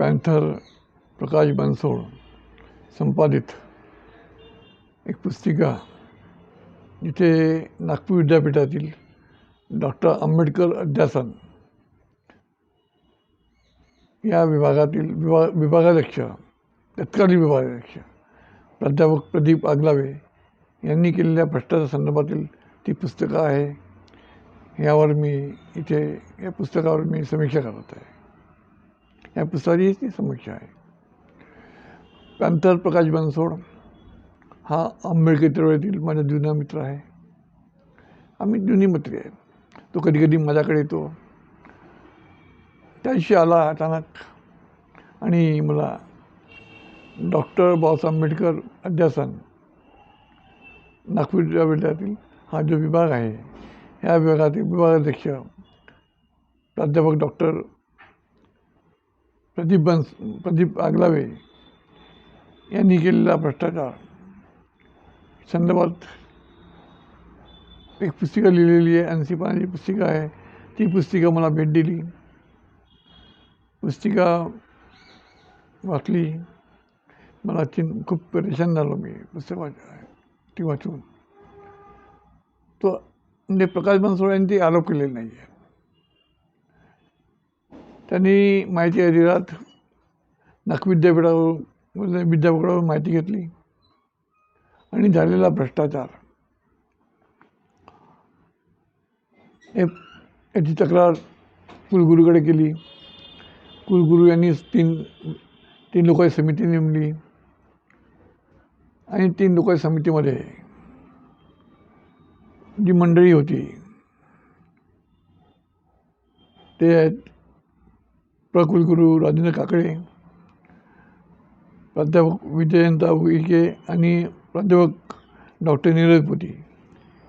Panther प्रकाश बनसोड संपादित एक पुस्तिका जिथे नागपूर विद्यापीठातील डॉक्टर आंबेडकर अध्यासन या विभागातील विभाग विभागाध्यक्ष तत्कालीन विभागाध्यक्ष प्राध्यापक प्रदीप आगलावे यांनी केलेल्या भ्रष्टाचार संदर्भातील ती पुस्तकं आहे. यावर मी इथे या पुस्तकावर मी समीक्षा करत आहे. या पुस्तकाची ती समीक्षा आहे. पॅन्थर प्रकाश बनसोड हा आंबेडकर चळवळीतील माझा जुना मित्र आहे. आम्ही जुनी मित्र आहे. तो कधी कधी माझ्याकडे येतो. त्या दिवशी आला अचानक. आणि मला डॉक्टर बाबासाहेब आंबेडकर अध्यासन नागपूर विद्यापीठातील हा जो विभाग आहे ह्या विभागातील विभागाध्यक्ष प्राध्यापक डॉक्टर प्रदीप बंस प्रदीप आगलावे यांनी केलेला भ्रष्टाचार. संदर्भात एक पुस्तिका लिहिलेली आहे ऐंशी पानाची पुस्तिका आहे. ती पुस्तिका मला भेट दिली. पुस्तिका वाचली. मला चिन खूप परेशान झालो मी पुस्तक वाच ती वाचून. तो म्हणजे प्रकाश बनसोड यांनी ती आरोप केलेली नाही आहे त्यांनी माहिती अधिरात नागपूर विद्यापीठावर विद्यापीठावर माहिती घेतली. आणि झालेला भ्रष्टाचार. हे याची तक्रार कुलगुरूकडे केली. कुलगुरू यांनी तीन तीन लोकांची समिती नेमली. आणि तीन लोकांच्या समितीमध्ये जी मंडळी होती ते आहेत प्रकुलगुरू राजेंद्र काकडे प्राध्यापक विजयंता उईके आणि प्राध्यापक डॉक्टर नीरज पोटी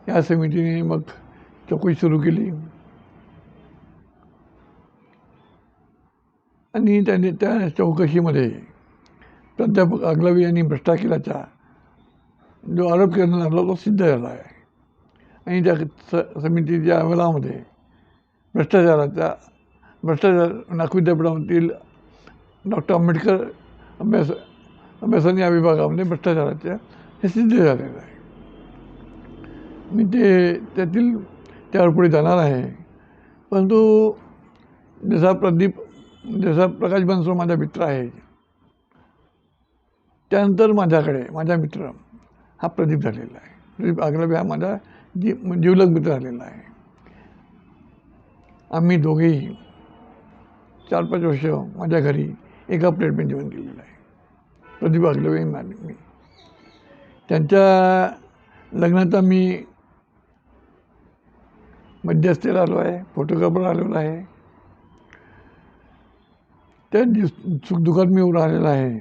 या समितीने मग चौकशी सुरू केली. आणि त्याने त्या चौकशीमध्ये प्राध्यापक आगलावी यांनी भ्रष्टाचाराचा जो आरोप करण्यात आला तो सिद्ध झाला आहे. आणि त्या स समितीच्या अहवालामध्ये भ्रष्टाचाराचा भ्रष्टाचार नागपूर विद्यापीठामधील डॉक्टर आंबेडकर अभ्यास अभ्यासन या विभागामध्ये भ्रष्टाचाराच्या हे सिद्ध झालेलं आहे मी ते त्यातील त्यावर पुढे जाणार आहे परंतु जसा प्रदीप जसा प्रकाश बनसोड माझा मित्र आहे त्यानंतर माझ्याकडे माझा मित्र हा प्रदीप झालेला आहे प्रदीप आगलाबी हा माझा जी जीवलग मित्र झालेला आहे आम्ही दोघेही चार पाच वर्ष माझ्या घरी एका प्लेटमध्ये जेवण केलेलं आहे. प्रदीप आगलावे मी. त्यांच्या लग्नात मी मध्यस्थीला आलो आहे फोटोग्राफर आलेलो आहे. त्या सुखदुःखात मी राहिलेला आहे.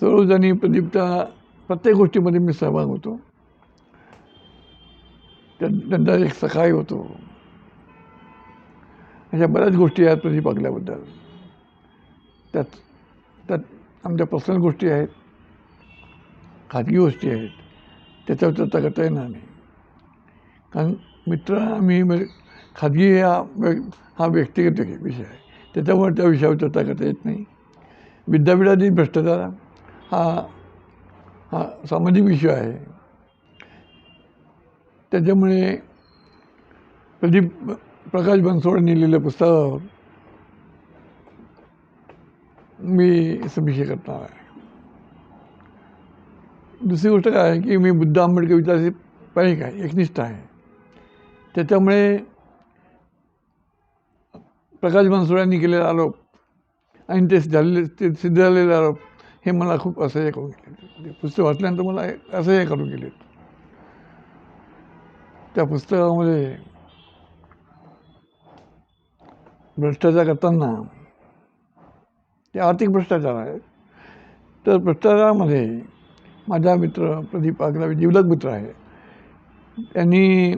सर्वजणी प्रदीपच्या प्रत्येक गोष्टीमध्ये मी सहभाग होतो. त्या त्यांचा एक सखाई होतो. अशा बऱ्याच गोष्टी आहेत प्रदीप आगल्याबद्दल त्यात त्यात आमच्या पर्सनल गोष्टी आहेत खाजगी गोष्टी आहेत त्याच्यावर चर्चा करता येणार नाही. कारण मित्र आम्ही म्हणजे खाजगी हा हा व्यक्तिगत विषय आहे. त्याच्यामुळे त्या विषयावर चर्चा करता येत नाही. विद्यापीठातील भ्रष्टाचार हा हा सामाजिक विषय आहे. त्याच्यामुळे प्रदीप प्रकाश बनसोड लिहिलेल्या पुस्तकावर मी समीक्षा करणार आहे. दुसरी गोष्ट काय आहे की मी बुद्ध आंबेडकर विचाराचे पाहिजे आहे एकनिष्ठ आहे. त्याच्यामुळे प्रकाश बनसोड्यांनी यांनी आरोप आणि ते झालेले ते सिद्ध झालेले आरोप हे मला खूप असह्य करून गेले. पुस्तक वाचल्यानंतर मला असह्य करून गेले. त्या पुस्तकामध्ये भ्रष्टाचार करताना ते आर्थिक भ्रष्टाचार आहे तर भ्रष्टाचारामध्ये माझा मित्र प्रदीप आगलावे जिवलग मित्र आहे. त्यांनी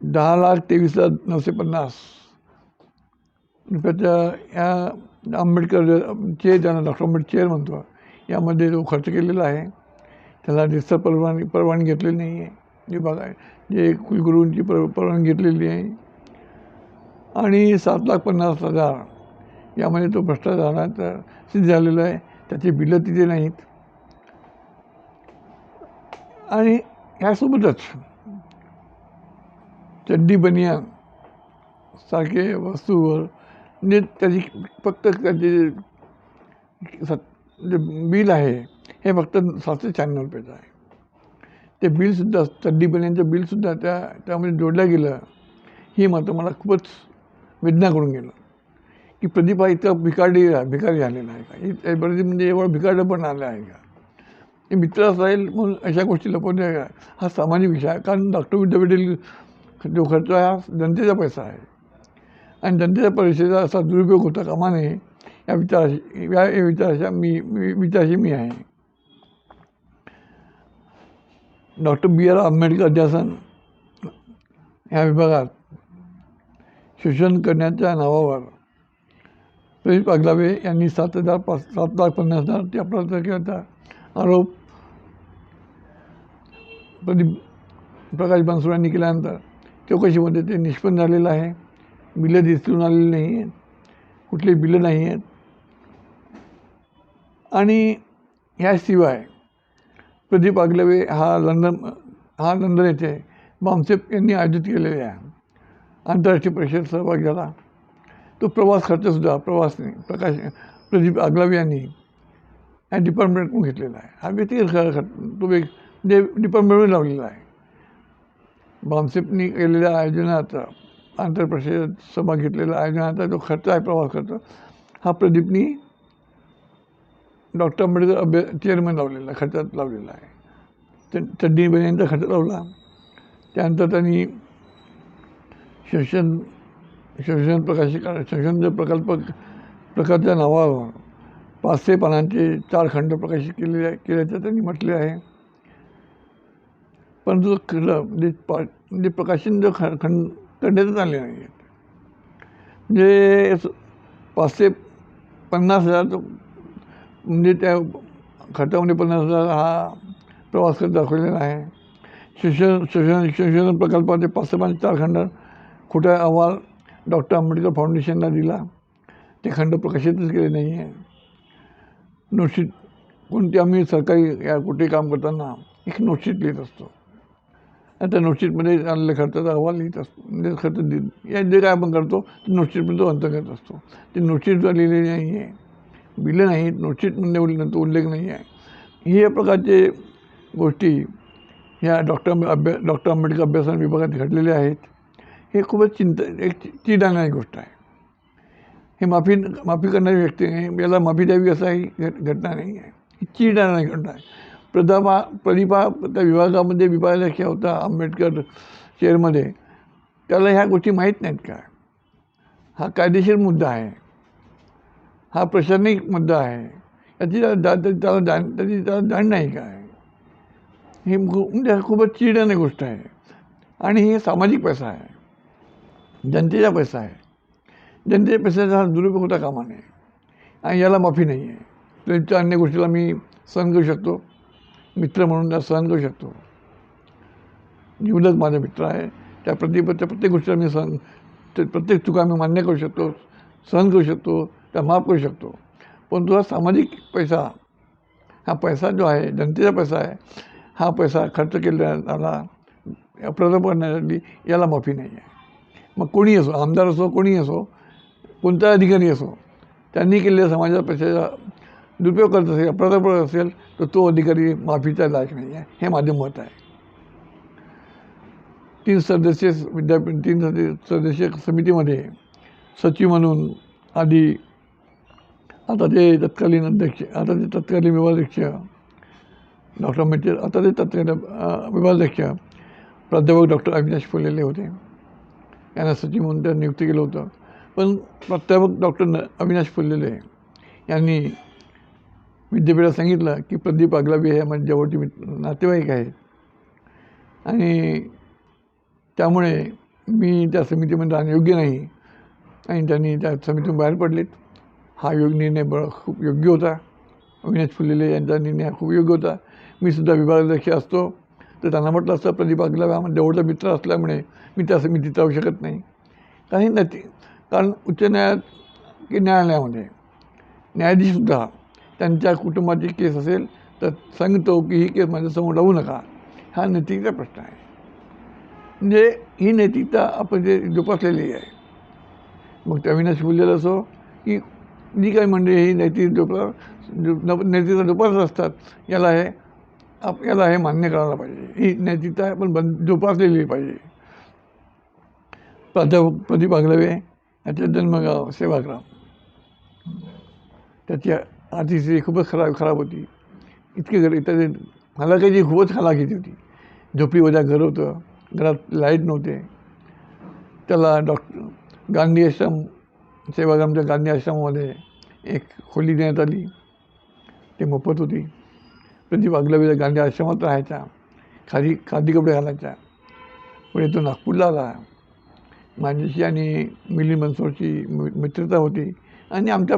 दहा लाख तेवीसला नऊशे पन्नास रुपयाच्या या आंबेडकर चेअर ज्यांना डॉक्टर आंबेडकर चेअर म्हणतो यामध्ये जो खर्च केलेला आहे. त्याला रिसर परवानगी परवानगी घेतलेली नाही आहे जे बघा जे कुलगुरूंची पर परवानगी घेतलेली आहे. आणि सात लाख पन्नास हजार. यामध्ये तो भ्रष्टाचारात सिद्ध झालेला आहे. त्याची बिलं तिथे नाहीत. आणि ह्यासोबतच चड्डी बनियान सारखे वस्तूवर म्हणजे त्याची फक्त त्याचे सत जे बिल आहे हे फक्त सातशे शहाण्णव रुपयाचं आहे. ते बिलसुद्धा चड्डी बनियांचं बिलसुद्धा त्या त्यामध्ये जोडलं गेलं. ही मात्र मला खूपच वेदना करून गेलं. की प्रदीप हा इतका भिकारी भिकारी झालेला आहे का? इ- प्रदीप म्हणजे एवढं भिकारडं पण आलं आहे का? हे मित्र असेल म्हणून अशा गोष्टी लपवणे हा सामाजिक विषय आहे. कारण डॉक्टर विद्यापीठातील जो खर्च आहे हा जनतेचा पैसा आहे. आणि जनतेच्या पैशाचा असा दुरुपयोग होता कामा नये या विचाराशी या विचाराशा मी विचाराशी मी आहे. डॉक्टर बी आर आंबेडकर अध्यासन ह्या विभागात शोषण करण्याच्या नावावर. प्रदीप पागलावे यांनी सात हजार पाच सात लाख पन्नास हजार ते अपराध केल्याचा आरोप प्रदीप प्रकाश बनसोड यांनी केल्यानंतर चौकशीमध्ये ते निष्पन्न झालेलं आहे. बिलं दिसून आलेली नाही आहेत. कुठली बिलं नाही आहेत. आणि ह्याशिवाय प्रदीप आगलवे हा लंडन हा लंडन येथे बामसेप यांनी आयोजित केलेले आहे. आंतरराष्ट्रीय परिषदेत सहभाग झाला. तो प्रवास खर्चसुद्धा प्रवासने. प्रकाश प्रदीप आगलावे यांनी या डिपार्टमेंटकडून घेतलेला आहे. हा व्यक्तिगत खर्च खर्च तो एक म्हणजे डिपार्टमेंटमध्ये लावलेला आहे. बामसेपनी केलेल्या आयोजनाचा आंतरप्रदेशात सहभाग घेतलेल्या आयोजनाचा जो खर्च आहे प्रवास खर्च हा प्रदीपनी डॉक्टर आंबेडकर अभ्या चेअरमन लावलेला आहे, खर्चात लावलेला आहे. त्यांनी चड्डी बहिणींचा खर्च लावला. त्यानंतर त्यांनी शोषण शोषण प्रकाशिका शोषण प्रकल्प प्रकारच्या नावावर पाचशे पानांचे चार खंड प्रकाशित केलेले केल्याचं त्यांनी म्हटले आहे. परंतु खरं म्हणजे पा म्हणजे प्रकाशन जो ख खंड करण्यात आले नाही आहेत. म्हणजे पाचशे पन्नास हजार म्हणजे त्या खर्चामध्ये पन्नास हजार हा प्रवास करत दाखवलेला आहे. शिक्षण शिक्षण शिक्षण प्रकल्पाचे पाचशे पाच चार खंड खोटा अहवाल डॉक्टर आंबेडकर फाउंडेशनला दिला ते खंड प्रकाशितच केले नाही आहे नोटशीट कोणते आम्ही सरकारी या कुठे काम करताना एक नोटशीट लिहित असतो. आणि त्या नोटशीटमध्ये आलेल्या खर्चाचा अहवाल लिहित असतो. म्हणजे खर्च दि या जे काय आपण करतो ते नोटशीटमध्ये तो अंतर्गत असतो. ते नोटशीट लिहिलेली नाही आहे बिलं नाहीत नोटशीटमध्ये उल्लेख तो उल्लेख नाही आहे हे या प्रकारचे गोष्टी ह्या डॉक्टर अभ्या डॉक्टर आंबेडकर अभ्यासन विभागात घडलेल्या आहेत. हे खूपच चिंता एक चिड आणणारी गोष्ट आहे. हे माफी माफी करणारी व्यक्ती आहे याला माफी द्यावी असं ही घट- घटना नाही आहे. ही चीड आणणारी घटना आहे. प्रदापा प्रदीपा त्या विभागामध्ये विभागाध्यक्ष होता आंबेडकर चेअरमध्ये. त्याला ह्या गोष्टी माहीत नाहीत काय हा कायदेशीर मुद्दा आहे. हा प्रशासनिक मुद्दा आहे. याची त्याला जा- त्याला जाण त्याची त्याला जाण नाही काय हे म्हणजे खूपच चिडणारी गोष्ट आहे. आणि हे सामाजिक पैसा आहे. जनतेचा पैसा आहे. जनतेच्या पैशाचा दुरुपयोग होता कामा नये आणि याला माफी नाही आहे. त्यांच्या अन्य गोष्टीला मी सहन करू शकतो. मित्र म्हणून त्या सहन करू शकतो. निवडक माझा मित्र आहे. त्या प्रत्येक प्रत्येक गोष्टीला मी सहन ते प्रत्येक चुका मी मान्य करू शकतो सहन करू शकतो त्या माफ करू शकतो. पण हा सामाजिक पैसा हा पैसा जो आहे जनतेचा पैसा आहे हा पैसा खर्च केलेला आला अपराध करण्यासाठी याला माफी नाही आहे. मग कोणी असो आमदार असो कोणी असो कोणता अधिकारी असो त्यांनी केलेल्या समाजात पैशाचा दुरुपयोग करत असेल अपराध करत असेल तर तो अधिकारी माफीचा लायक नाही आहे. हे माझे मत आहे. तीन सदस्य विद्यापीठ तीन सदस्य सदस्य समितीमध्ये सचिव म्हणून आधी आता ते तत्कालीन अध्यक्ष आता ते तत्कालीन विभागाध्यक्ष डॉक्टर मेटेर आता ते तत्कालीन विभागाध्यक्ष प्राध्यापक डॉक्टर अविनाश फुलेले होते. यांना सचिव म्हणून त्या नियुक्त केलं होतं. पण प्राध्यापक डॉक्टर न अविनाश फुललेले यांनी विद्यापीठात सांगितलं की प्रदीप आगलावी हे माझे जवळचे मित्र नातेवाईक आहेत. आणि त्यामुळे मी त्या समितीमध्ये राहणं योग्य नाही. आणि त्यांनी त्या समितीतून बाहेर पडलेत. हा योग निर्णय बळ खूप योग्य होता. अविनाश फुलेले यांचा निर्णय हा खूप योग्य होता. मी सुद्धा विभागाध्यक्ष असतो. तर त्यांना म्हटलं असतं प्रदीपाकला म्हणजे हा जवळचा मित्र असल्यामुळे मी त्या समितीत राहू शकत नाही. काही नती कारण उच्च न्यायालयात की न्यायालयामध्ये न्यायाधीशसुद्धा त्यांच्या कुटुंबाची केस असेल तर सांगतो की ही केस माझ्यासमोर लावू नका. हा नैतिकता प्रश्न आहे. म्हणजे ही नैतिकता आपण जे जोपासलेली आहे. मग त्या विनाश बोललेलं असो की जी काही मंडळी ही नैतिक जोपा जो- नैतिकता जोपासत असतात याला हे आपल्याला हे मान्य करायला पाहिजे. ही नैतिकता आपण बंद जोपासलेली पाहिजे. प्राध्यापक प्रदीप आगलवे याचे जन्मगाव सेवाग्राम. त्याची आर्थिक स्थिती खूपच खराब खराब होती. इतकी घर त्याचे हलाखीची खूपच हलाखीची होती. झोपडीवजा घर होतं घरात लाइट नव्हते. त्याला डॉक्टर गांधी आश्रम सेवाग्रामच्या गांधी आश्रमामध्ये एक खोली देण्यात आली. ते मोफत होती. प्रदीप आगलवेच्या गांधी आश्रमात राहायचा खादी खादी कपडे घालायचा पुढे तो नागपूरला आला. माझ्याशी आणि मिली मनसोरची मि- मित्रता होती. आणि आमच्या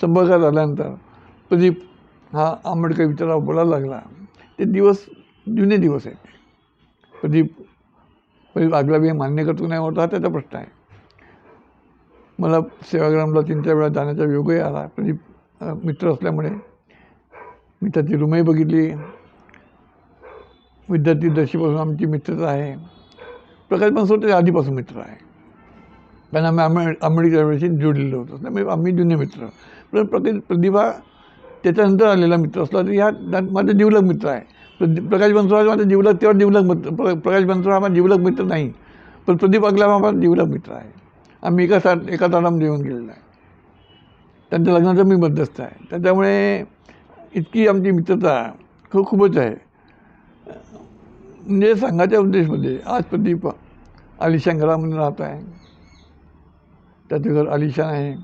संपर्कात आल्यानंतर प्रदीप हा आंबेडकर विचारावर बोलायला लागला. ते दिवस जुने दिवस आहेत. प्रदीप प्रदीप आगलावी मान्य करतो नाही होता हा त्याचा प्रश्न आहे. मला सेवाग्रामला तीन चार वेळा जाण्याचा योगही आला. प्रदीप मित्र असल्यामुळे मी त्याची रूमही बघितली. विद्यार्थी दशीपासून आमची मित्रता आहे. प्रकाश बनसोड ते आधीपासून मित्र आहे. कारण आम्ही आंबे आंबेडकर वेळेशी जोडलेलो होतो. त्यामुळे आम्ही जुने मित्र. पण प्रकाश प्रतिभा त्याच्यानंतर आलेला मित्र असला तरी ह्या माझा जिवलग मित्र आहे. प्रकाश बनसोड हा माझा जिवलग तेव्हा जिवलग मित्र प्र प्रकाश बनसोड हा माझा जिवलग मित्र नाही. पण प्रदीप अगला हा माझा जिवलग मित्र आहे. आम्ही एका सा एका ताडामध्ये येऊन गेलेला आहे. त्यांच्या लग्नाचं मी मध्यस्थ आहे. त्याच्यामुळे इतकी आमची मित्रता खूप खूपच आहे. म्हणजे संघाच्या उद्देशमध्ये आज प्रदीप आलिशान घरामध्ये राहत आहे. त्याचं घर आलिशान आहे.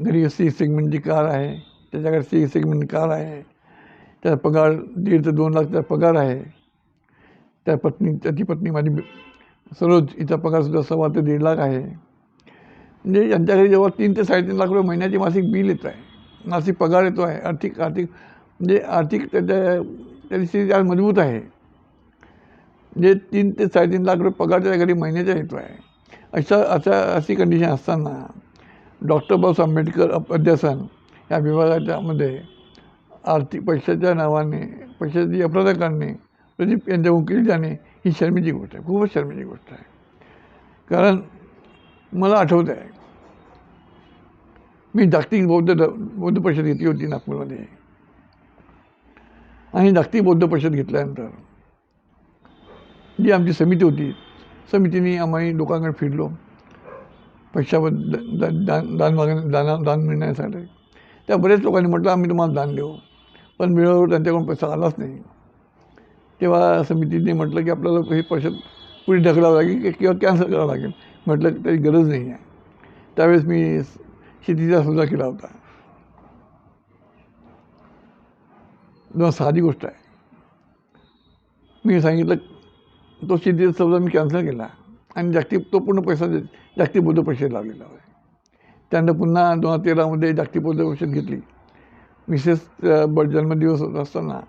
घरी सी सेगमेंटची कार आहे. त्याच्याकडे सी सेगमेंट कार आहे. त्याचा पगार दीड ते दोन लाखचा पगार आहे. त्या पत्नी त्याची पत्नी माझी सरोज हिचा पगारसुद्धा सव्वा ते दीड लाख आहे. म्हणजे यांच्याकडे जेव्हा तीन ते साडेतीन लाख रुपये महिन्याची मासिक बिल येत आहे. मासिक पगार येतो आहे. आर्थिक आर्थिक म्हणजे आर्थिक त्याच्या त्याची स्थिती आज मजबूत आहे. म्हणजे तीन ते साडेतीन लाख रुपये पगार त्याच्या घरी महिन्याचा येतो आहे. अशा अशा अशी कंडिशन असताना डॉक्टर बाबासाहेब आंबेडकर अप- अध्यासन या विभागाच्यामध्ये आर्थिक पैशाच्या नावाने पैशाची अपराध करणे प्रदीप यांच्या वकील जाणे ही शर्मेची गोष्ट आहे. खूपच शर्मेची गोष्ट आहे. कारण मला आठवत आहे मी जागतिक बौद्ध द बौद्ध परिषद घेतली होती नागपूरमध्ये. आणि जागतिक बौद्ध परिषद घेतल्यानंतर जी आमची समिती होती समितीने आम्ही लोकांकडे फिरलो. पैशाबद्दल दा- दान दान मागण्या दान दान मिळण्यासाठी त्या बऱ्याच लोकांनी म्हटलं आम्ही तुम्हाला दान देऊ. पण मिळवलं त्यांच्याकडून पैसा आलाच नाही. तेव्हा समितीने म्हटलं की आपल्याला हे परिषद पुढे ढकलावं लागेल किंवा कॅन्सल करावं लागेल. म्हटलं की त्याची गरज नाही आहे. त्यावेळेस मी शेतीचा सौदा केला होता. दोन साधी गोष्ट आहे. मी सांगितलं तो शेतीचा सौदा मी कॅन्सल केला आणि जागतिक तो पूर्ण पैसा दे- जागतिक बौद्ध परिषद लावलेला आहे त्यानंतर पुन्हा दोन हजार तेरामध्ये जागतिक बौद्ध परिषद घेतली. मिसेस ब जन्मदिवस होत असताना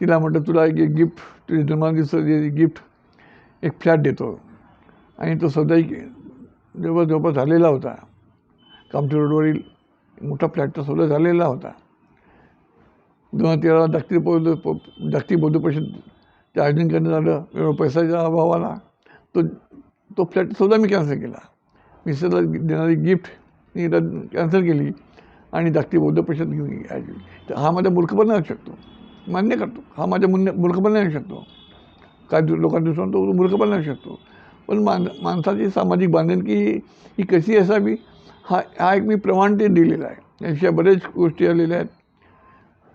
तिला म्हटलं तुला एक एक गिफ्ट तुझ्या जन्मदिवसाची गिफ्ट एक फ्लॅट देतो. आणि तो सौदाही जवळ जवळपास झालेला होता. कामठी रोडवरील मोठा फ्लॅटचा सौदा झालेला होता. दोन हजार तेराला जागतिक बौद्ध प- जागतिक बौद्ध परिषद आयोजन करण्यात आलं एवढा पैशाचा अभाव आला तो तो फ्लॅट सौदा मी कॅन्सल केला. मिसेसला देणारी गिफ्ट मी कॅन्सल केली आणि जागतिक बौद्ध परिषद घेऊन तर हा माझा मूर्खपणा असू शकतो. मान्य करतो. हा माझ्या मुन्य मूर्खपणा असू शकतो. काय दु- लोकांदृष्टीनं तो मूर्खपणा असू शकतो. पण मान माणसाची सामाजिक बांधिलकी ही कशी असावी? हा हा एक मी प्रमाण ते दिलेला आहे. याशिवाय बरेच गोष्टी आलेल्या आहेत.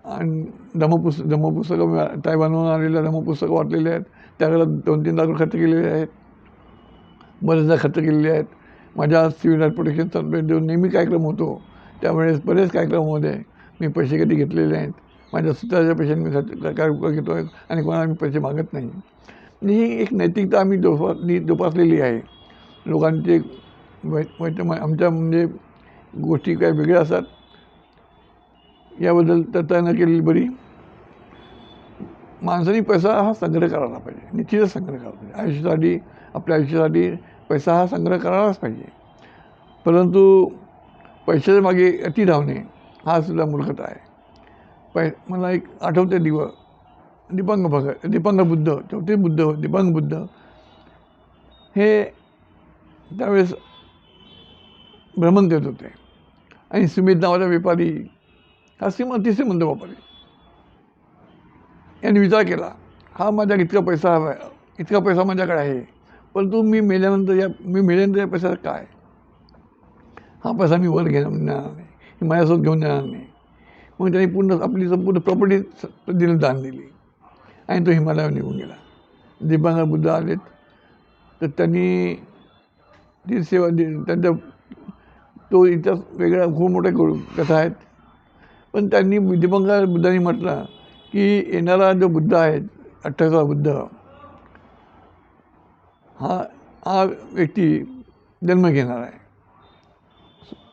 आणि धमपुस्त धमपुस्तकं तायवानवरून आलेल्या धमपुस्तकं वाटलेले आहेत. त्यावेळेला दोन तीन लाख खर्च केलेले आहेत. बरेचदा खर्च केलेले आहेत. माझ्या सिव्हिल राईट प्रोटेक्शन देऊन नेहमी कार्यक्रम होतो त्यावेळेस बरेच कार्यक्रमामध्ये मी पैसे कधी घेतलेले आहेत माझ्या स्वतःच्या पैशाने मी खर्च काय घेतो आहे आणि कोणाला मी पैसे मागत नाही. ही एक नैतिकता आम्ही जोपा जोपासलेली आहे. लोकांचे वै वैट आमच्या म्हणजे गोष्टी काय वेगळ्या असतात. याबद्दल तर न केलेली बरी. माणसाने पैसा हा संग्रह करायला पाहिजे. निश्चितच संग्रह करायला पाहिजे. आयुष्यासाठी आपल्या आयुष्यासाठी पैसा हा संग्रह करायलाच पाहिजे. परंतु पैशाच्या मागे अति धावणे हा सुद्धा मूर्खता आहे. पै मला एक आठवते दिव दिपांग भगत दिपांग बुद्ध चौथे बुद्ध दिपांग बुद्ध. हे त्यावेळेस भ्रमण देत होते. आणि सुमित नावाचा व्यापारी हा श्रीमंत श्रीमंत व्यापारी. यांनी विचार केला हा माझ्या इतका पैसा हवा आहे इतका पैसा माझ्याकडे आहे परंतु मी मेल्यानंतर या मी मेल्यानंतर या पैसा काय? हा पैसा मी वर घेणार नेणार नाही माझ्यासोबत घेऊन जाणार नाही. मग त्यांनी पूर्ण आपली संपूर्ण प्रॉपर्टी दिली दान दिली. आणि तो हिमालयावर निघून गेला. दीपांकर बुद्ध आलेत. तर त्यांनी ती सेवा दि त्यांच्या तो इतर वेगळ्या खूप मोठ्या करू कथा आहेत. पण त्यांनी दीपांकर बुद्धांनी म्हटलं की येणारा जो बुद्ध आहे अठ्ठावीसवा बुद्ध हा हा व्यक्ती जन्म घेणार आहे.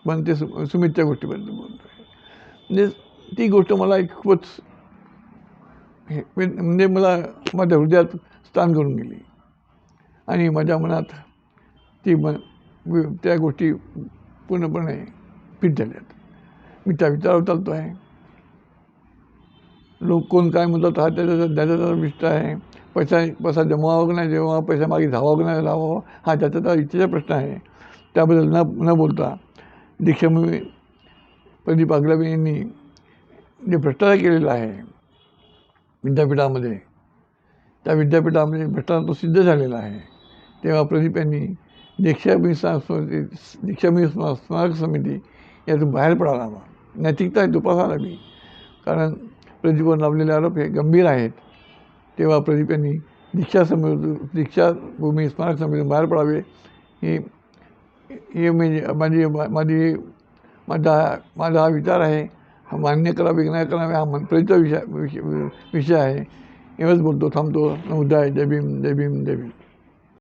पण ते सु सुमितच्या गोष्टीबद्दल बोलतो आहे म्हणजे ती गोष्ट मला एक खूपच हे म्हणजे मला माझ्या हृदयात स्थान करून गेली. आणि माझ्या मनात ती मन त्या गोष्टी पूर्णपणे फिट झाल्यात मी त्या विचारावर चालतो आहे. लोक कोण काय म्हणतात हा त्याचा त्याचा विष्ट आहे पैसा पैसा जमवावा की नाही जमवा पैसा मागे धावावं की नाही धावा हा त्याचा त्या इच्छेचा प्रश्न आहे. त्याबद्दल न न बोलता दीक्षाभूमी प्रदीप आगलावी यांनी जे भ्रष्टाचार केलेला आहे विद्यापीठामध्ये त्या विद्यापीठामध्ये भ्रष्टाचार तो सिद्ध झालेला आहे. तेव्हा प्रदीप यांनी दीक्षाभूमी स्मारक दीक्षाभूमी स्मा- स्मारक समिती यातून बाहेर पडायला हवा नैतिकता तपासायला हवी कारण प्रदीपवर लावलेले आरोप हे गंभीर आहेत. तेव्हा प्रदीप यांनी दीक्षा समिती दीक्षाभूमी स्मारक समितीतून बाहेर पडावे. ही हे म्हणजे माझी माझी माझा माझा हा विचार आहे. हा मान्य करावे की नाही करावे हा मन विषय विषय विषय आहे. एवढंच बोलतो थांबतो. मुद्दा आहे. जय भीम जय भीम जय भीम.